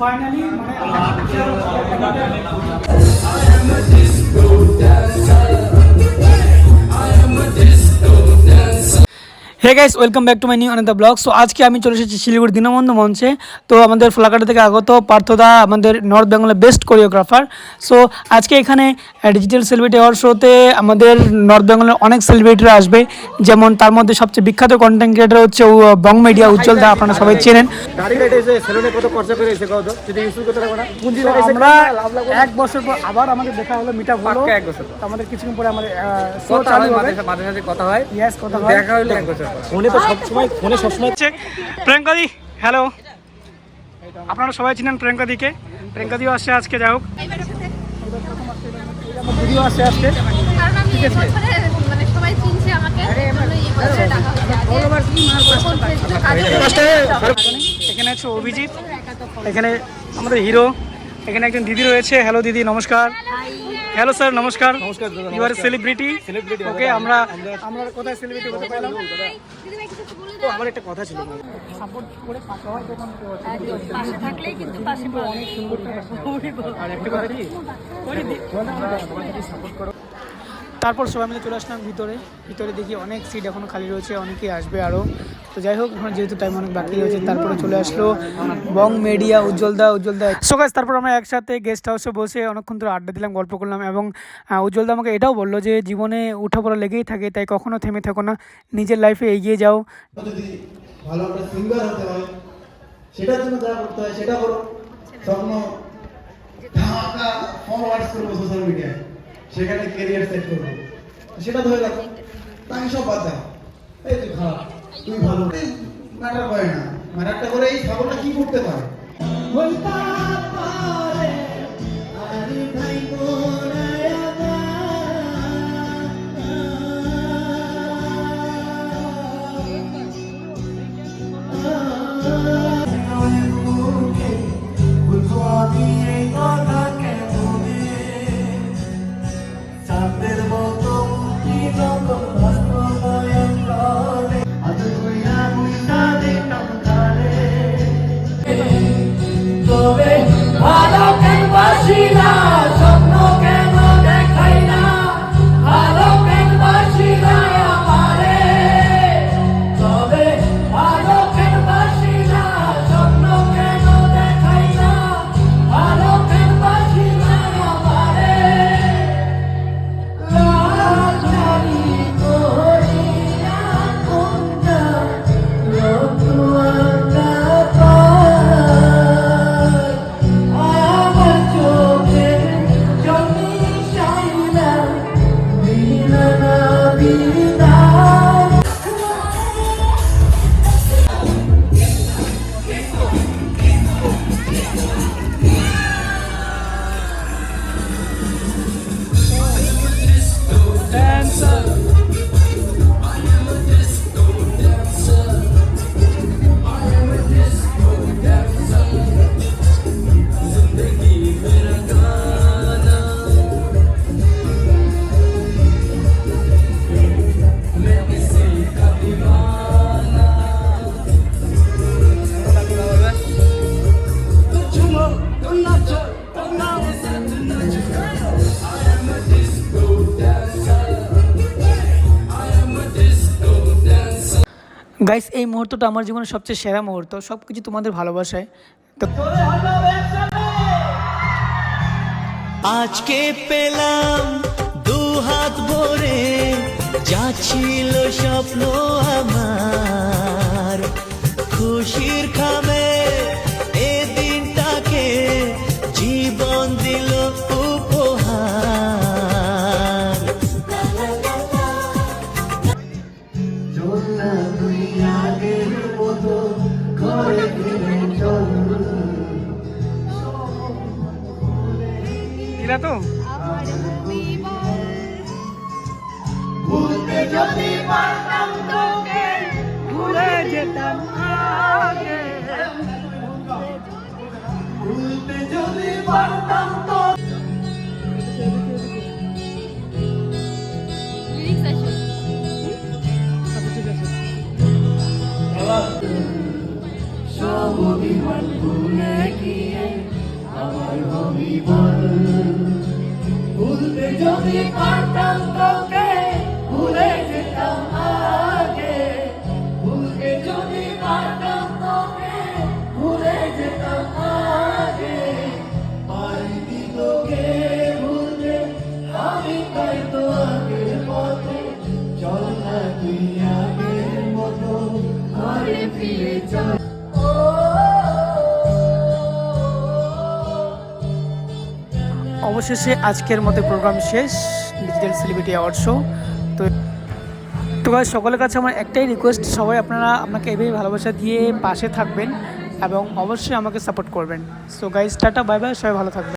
Guys finally মানে Hey guys welcome back to my new another vlog so আজকে আমি চলে এসেছি শিলিগুড়ি দীনবন্ধু মঞ্চে। তো আমাদের ফ্লাকাটা থেকে আগত পার্থদা আমাদের নর্থ বেঙ্গলের বেস্ট কোরিওগ্রাফার সো আজকে এখানে ডিজিটাল সেলিব্রিটি অ্যাওয়ার্ড শোতে আমাদের নর্থ বেঙ্গলের অনেক সেলিব্রিটিরা আসবে। যেমন তার মধ্যে সবচেয়ে বিখ্যাত কন্টেন্ট ক্রিয়েটার হচ্ছে বং মিডিয়া উজ্জ্বল দা আপনারা সবাই চেনেন। আমরা এক বছর পর আবার আমাদের দেখা হলো মিটা হলো। পাক্কা এক বছর পর। তো আমাদের কিছুদিন পরে আমাদের কথা হয় কথা দেখা এক বছর ফোনে তো সবসময় ফোনে সবসময় হচ্ছে প্রিয়াঙ্কাদি হ্যালো আপনারা সবাই চিনেন প্রিয়াঙ্কাদিকে প্রিয়াঙ্কাদিও আসছে আজকে যাই হোক দিদিও আসছে আজকে মানে হচ্ছে কাজ করতাম, এখানে আছে অভিজিৎ এখানে আমাদের হিরো এখানে একজন দিদি রয়েছে। হ্যালো দিদি নমস্কার। হ্যালো স্যার নমস্কার। নমস্কার দাদা, ইউ আর সেলিব্রিটি ওকে আমরা আমরা কোথায় সেলিব্রিটি হতে পারলাম তো আমার একটা কথা ছিল সাপোর্ট করে ফাঁকা হয় তখন পাশে থাকলেই কিন্তু পাশে অনেক সুন্দর আর একটা কথা কি? তারপর সবাই মিলে চলে আসলাম ভিতরে। ভিতরে দেখি অনেক সিট এখনও খালি রয়েছে অনেকেই আসবে আরও তো যাই হোক এখন যেহেতু টাইম অনেক বাকি রয়েছে তারপরে চলে আসলো বং মিডিয়া উজ্জ্বলদা উজ্জ্বলদা। সো গাইস তারপর আমরা একসাথে গেস্ট হাউসে বসে অনেকক্ষণ ধরে আড্ডা দিলাম গল্প করলাম এবং আহ, উজ্জ্বলদা আমাকে এটাও বলল যে জীবনে উঠাপড়া লেগেই থাকে তাই কখনো থেমে থাকো না নিজের লাইফে এগিয়ে যাও। যদি ভালো একটা সিঙ্গার হতে হয় সেটার জন্য যা করতে হয় সেটা করো। স্বপ্ন ধামাকা ফলোয়ার্স করব সোশ্যাল মিডিয়ায় সেখানে কেরিয়ার সেট করব। সেটা ধরে রাখো। তাই সব বাদ দাও। এই তুই খারাপ। তুই ভালো ম্যাটার করে না। ম্যাটারটা করে এই ছাগলটা কি করতে পারে? ভালো গাইস এই মুহূর্তটা আমার জীবনের সবচেয়ে সেরা মুহূর্ত সব কিছু তোমাদের ভালোবাসায়। খুশির খামে দিলা তো? আমার ভুলতে যদি পারতাম তোকে, ভুলে যেতাম আগে। ভুলতে যদি পারতাম তো সব অভিমান ভুলে গিয়ে যদি পারতাম তোকে ভুলে যেতাম আগে। ভুলতে যদি পারতাম তোকে ভুলে যেতাম আগে। পারিনি তোকে ভুলতে, আমি তাই তো আগের পথে। চল না তুই আগের মতো, ঘরে ফিরে চল। অবশেষে আজকের মতো প্রোগ্রাম শেষ ডিজিটাল সেলিব্রিটি অ্যাওয়ার্ড শো তো তো সকলের কাছে আমার একটাই রিকোয়েস্ট সবাই আপনারা আমাকে এভাবেই ভালোবাসা দিয়ে পাশে থাকবেন এবং অবশ্যই আমাকে সাপোর্ট করবেন। So guys tata bye bye সবাই ভালো থাকবেন।